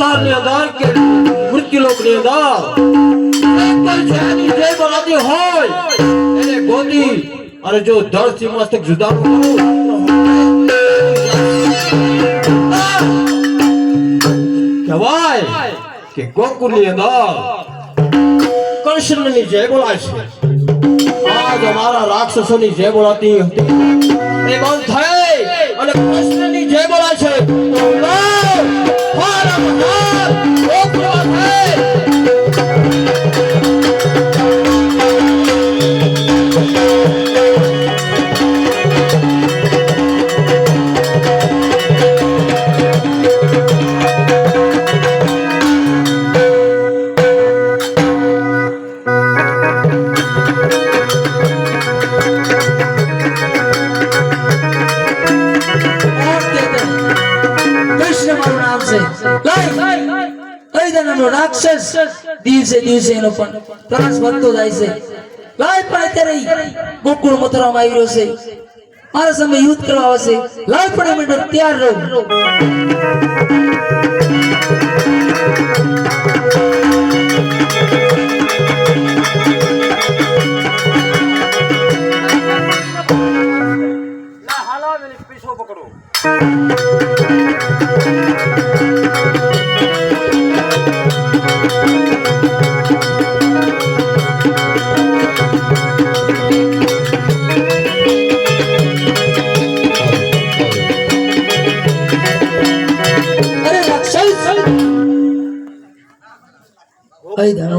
આ અંદર કે મૃત્યુલોકની અંદર જય બોલાતી હોય એને ગોતી અને જો ધડથી મસ્તક જુદા કહેવાય કે ગોકુળની અંદર કૃષ્ણની જય બોલાય છે આજ અમારા રાક્ષસોની જય બોલાતી હતી એ બંધ થઈ અને કૃષ્ણની દિવસે દિવસે એનો પણ ત્રાસ વધતો જાય છે. લાય પણ અત્યારે ગોકુળ મથુરામાં આવી રહ્યો છે. મારા સામે યુદ્ધ કરવા આવશે. લાય પણ મિનિટ તૈયાર રહો.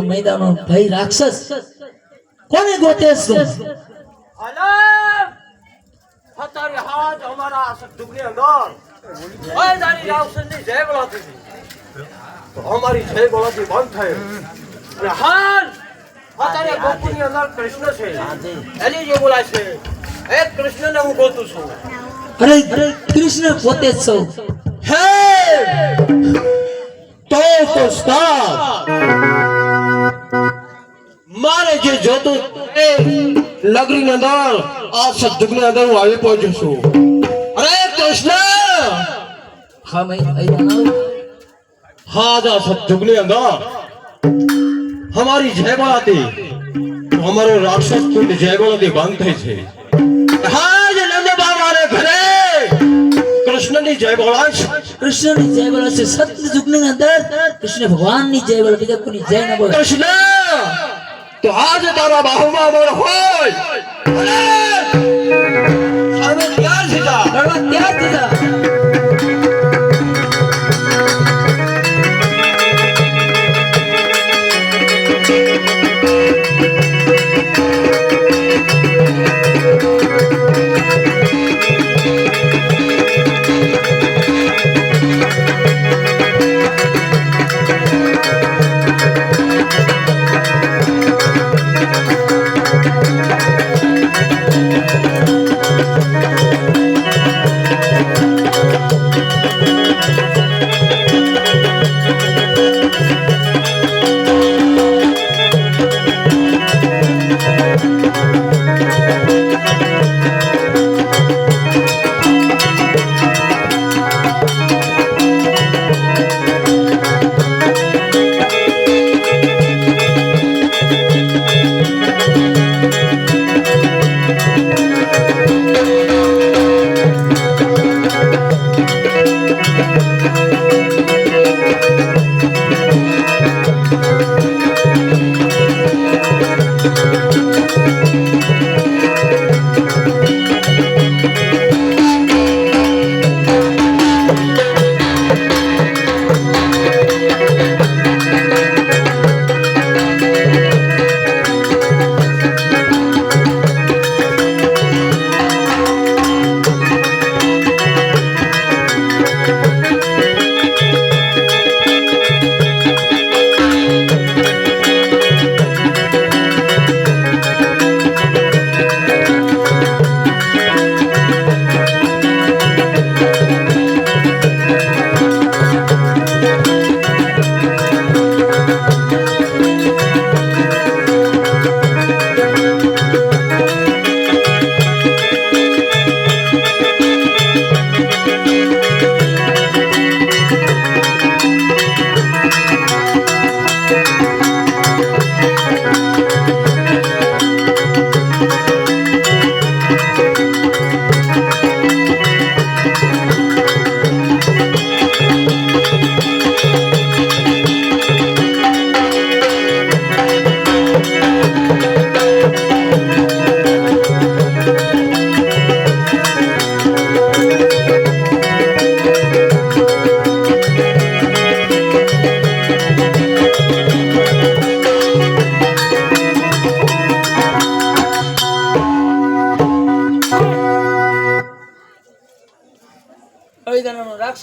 મેદાનો ભાઈ રાક્ષસ. કોને ગોતે છે અલમ ફતારી હાથ અમારા દાની જય બોલાતી હતી. અમારી જય બોલાતી બંધ થઈ. અને હાલ ફતારી ગોકુળની અંદર કૃષ્ણ છે. એની જે બોલાય છે. એ કૃષ્ણને હું ગોતું છું. અરે કૃષ્ણ પોતે જ સૌ હે! તો તો મારે જે જોતું એ લગની અંદર આ સદુગની અંદર હું આવી પહોંચ્યો છું. અરે કૃષ્ણ! હા મેં હા જા સદુગની અંદર. હમારી જય હતી. તો રાક્ષસ રાક્ષસ કુંડ બંધ થઈ બંધ કૃષ્ણની જય બોલાય છે કૃષ્ણની જય બોલે છે સત્ય યુગની અંદર કૃષ્ણ ભગવાનની જય બોલે બીજા કોઈની જય ન બોલે કૃષ્ણ તો આજ તારા બાહુમાં અમર હોય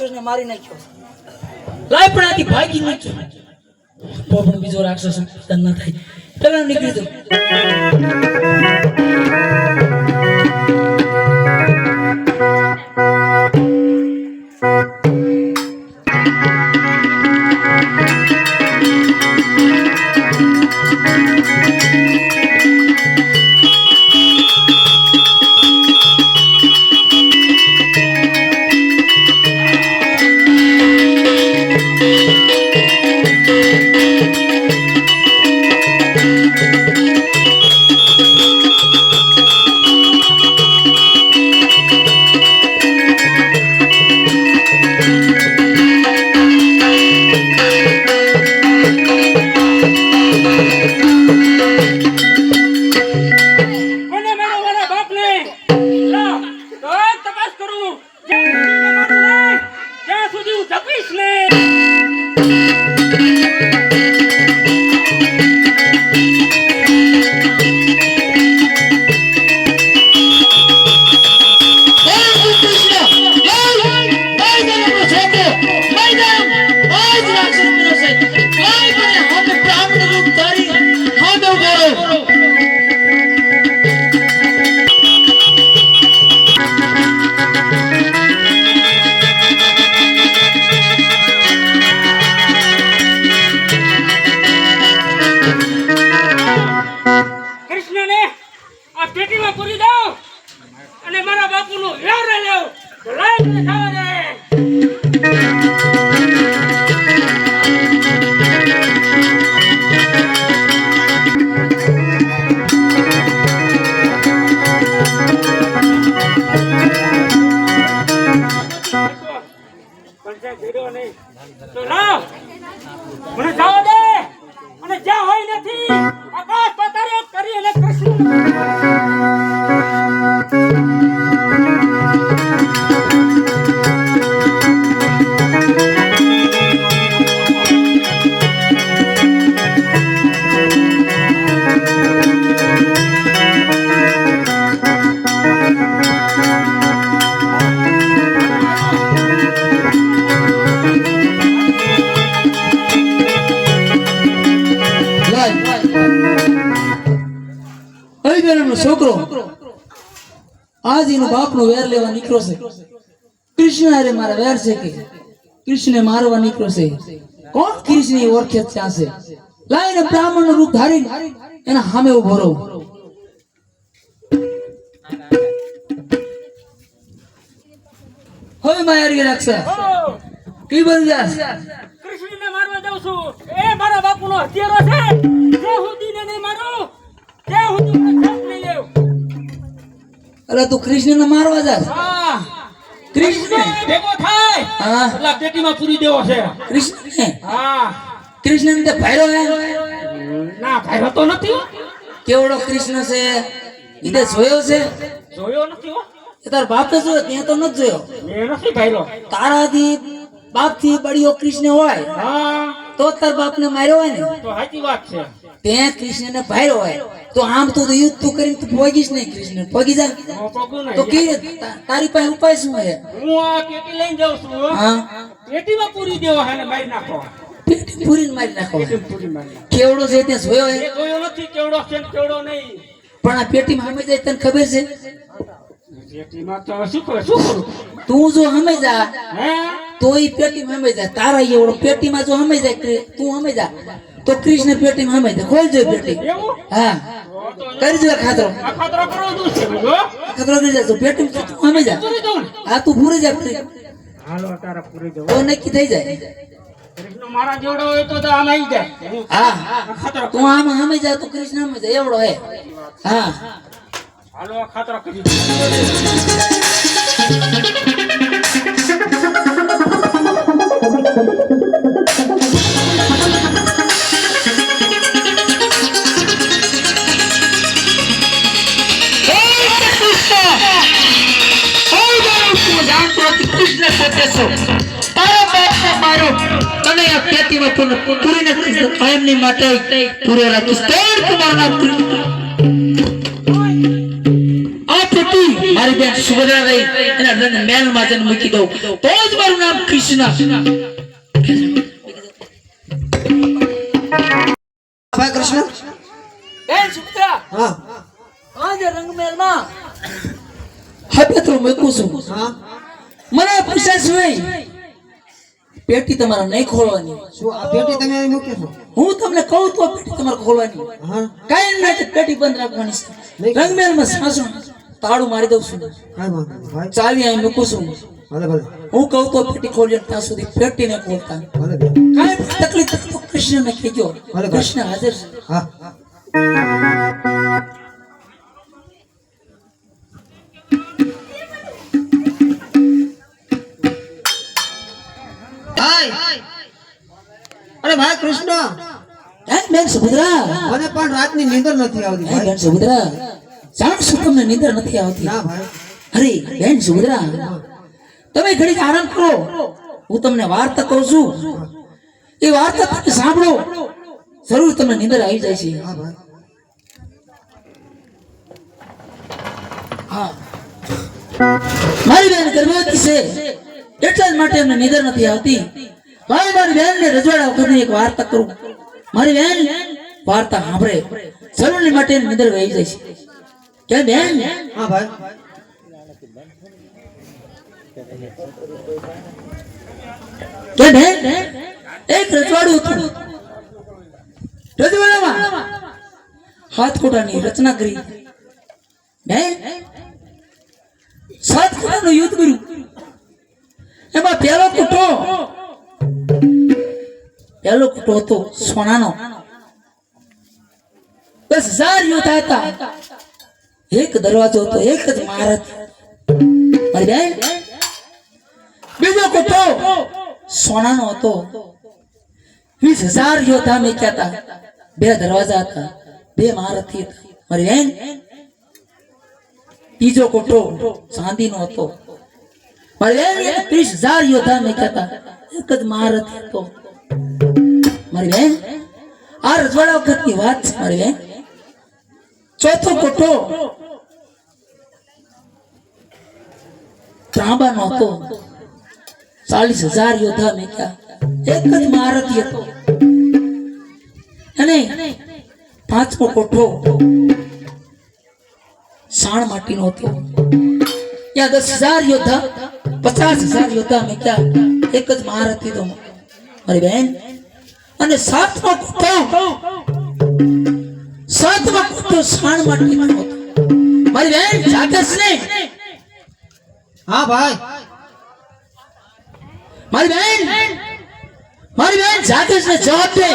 રાક્ષસને મારી નાખ્યો લાય પણ આથી ભાગી નીકળ્યો તો પણ બીજો રાક્ષસ ઉત્પન્ન ન થાય. પેલા નીકળી જાઓ. પેટીમાં પૂરી દઉં અને મારા બાપુનું વ્યવહાર લેવું. લાઈ ખાવા દે. મને જવા દે. અને જ્યાં હોય નથી બેનનો છોકરો આજ એનો બાપનો વેર લેવા નીકળ્યો છે. કૃષ્ણ અરે મારા વેર છે કે? કૃષ્ણને મારવા નીકળ્યો છે. કોણ કૃષ્ણ ઓળખે ત્યાં છે? લાઈને બ્રાહ્મણનું રૂપ ધારી એના સામે ઊભો રહો. હવે માયારી રાખશે. કી બની જાસ કૃષ્ણને મારવા જાઉં છું. એ મારા બાપુનો હથિયારો છે. જે સુધી ને નહીં મારું જે લેવ અરે તું કૃષ્ણને મારવા જાસ કૃષ્ણ? ભેગો થાય. હા. એટલે પેટીમાં પૂરી દેવો છે. કૃષ્ણ? હા. કૃષ્ણ તે ભાઈરો હે? ના ભાઈરો તો નથી કેવડો કૃષ્ણ છે? ઈ જોયો છે? જોયો નથી હો. એ તાર બાપે જોયો ત્યાં તો નથી જોયો. એ નથી ભાઈલો તારાથી બાપથી બળિયો કૃષ્ણ હોય. હા. તો તાર તાર બાપને માર્યો હોય ને. તો સાચી વાત છે. ત્યાં કૃષ્ણને ભાર્યો હોય. તો આમ તો યુદ્ધ તું કરીને તું ભોગીશ નહીં કૃષ્ણ. જા. હું પગું નહીં. તો કે તારી પાસે ઉપાય શું છે? હું આ પેટી લઈને જાઉં છું હો. હા. પેટીમાં પૂરી દેવો છે ને મારી નાખો. પેટી પૂરીને મારી નાખો. કેવડો છે ત્યાં જોયો હે જોયો નથી કેવડો છે કેવડો નહીં. પણ આ પેટીમાં હમે જાય તને ખબર છે? પેટીમાં તો શું કરે શું કરું? તું જો હમે જા. હે? તો એ પેટીમાં હમે જાય. તારા એવડો પેટીમાં જો હમે જાય કૃ- તું હમે જા તો કૃષ્ણ પેટીમાં હમે જાય. ખોલજો પેટી. એવું? હા. કરજો ખાતરો. ખાતરો કરી જાય પેટી પેટીમાં તું હમે જા. હા તું ભૂરી જા કૃ- હાલો તારા પૂરી દઉં. તો નક્કી થઈ જાય. કૃષ્ણ મારા જેવડો હોય તો તો આમ આવી જાય. હા. તું આમ હમે જા તો કૃષ્ણ હમે જાય એવડો હે. હા. હાલો ખાતરો કરી આ પતિ મારી બેન રહી એના મહેલમાં જઈને મૂકી દઉં. તો જ મારું નામ કૃષ્ણ. મને પૂછ્યા પેટી તમારે નહીં ખોલવાની. શું આ પેટી તમે અહીં મૂકી છો? હું તમને કહું તો પેટી તમારે ખોલવાની. કાઈ ના છે પેટી બંધ રાખવાની છે. રંગમહેલમાં સાસુ તાળું મારી દઉં છું. ચાવી અહીં મૂકું છું. હું કહું તો પેટી ખોલી ત્યાં સુધી પેટી ને ખોલતા. કાંઈ તકલીફ તો કૃષ્ણ ને કહેજો ભલે. કૃષ્ણ હાજર છે. હા. અરે ભાઈ કૃષ્ણ. હે બેન સુભદ્રા. મને પણ રાતની નીંદર નથી આવતી હે બેન સુભદ્રા. જાણ શું તમને નિંદર નથી આવતી. ના ભાઈ. અરે બેન સુભદ્રા તમે ઘડીક આરામ કરો. હું તમને વાર્તા કહું છું. એ વાર્તા તમે સાંભળો. જરૂર તમને નિંદર આવી જાય છે. હા હા. મારી બેન ગર્ભવતી છે. એટલા જ માટે એમને નિંદર નથી આવતી. મારી બેન ને રજવાડા વખતની એક વાર્તા કરું. મારી બહેન વાર્તા સાંભળે. જરૂરની માટે નિંદર વહી જાય છે. કે બહેન હા ભાઈ. કે બેન એક રજવાડું હતું. રજવાડામાં હાથકોટાની રચના કરી. બેન સાત કોટાનું યુદ્ધ કર્યું. એમાં પહેલો કૂટો પહેલો કૂટો હતો સોનાનો. બસ હજાર યોદ્ધા હતા એક દરવાજો હતો, એક જ મારી બીજો કૂટો સોનાનો હતો. વીસ હજાર યોદ્ધા મેક્યા હતા બે દરવાજા હતા, બે મહારથી હતા. મારી બેન. ત્રીજો કોટો ચાંદીનો હતો. મારી બેન યોદ્ધા મેક્યા એક ચાલીસ હજાર યોદ્ધા મેક્યા એક જ મહારથી હતો. અને પાંચમો કોઠો સાણ માટીનો હતો. ત્યાં દસ હજાર યોદ્ધા પચાસ હજાર યોદ્ધા મેક્યા એક જ મહારથી તો મારી બેન અને સાતમો કુટો સાતમો સાણ માટીનો હતો. મારી બેન જાગસ ને હા ભાઈ. મારી બેન મારી બેન જાગસ ને જવાબ દે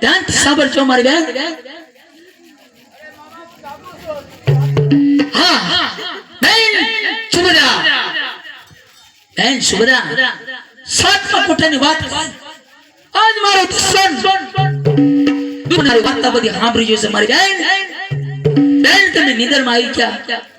ધ્યાનથી સાંભળજો મારી બેન વાત મારો બધી સાંભળી જોશે મારી બેન બેન તમે નિંદરમાં આવી ગયા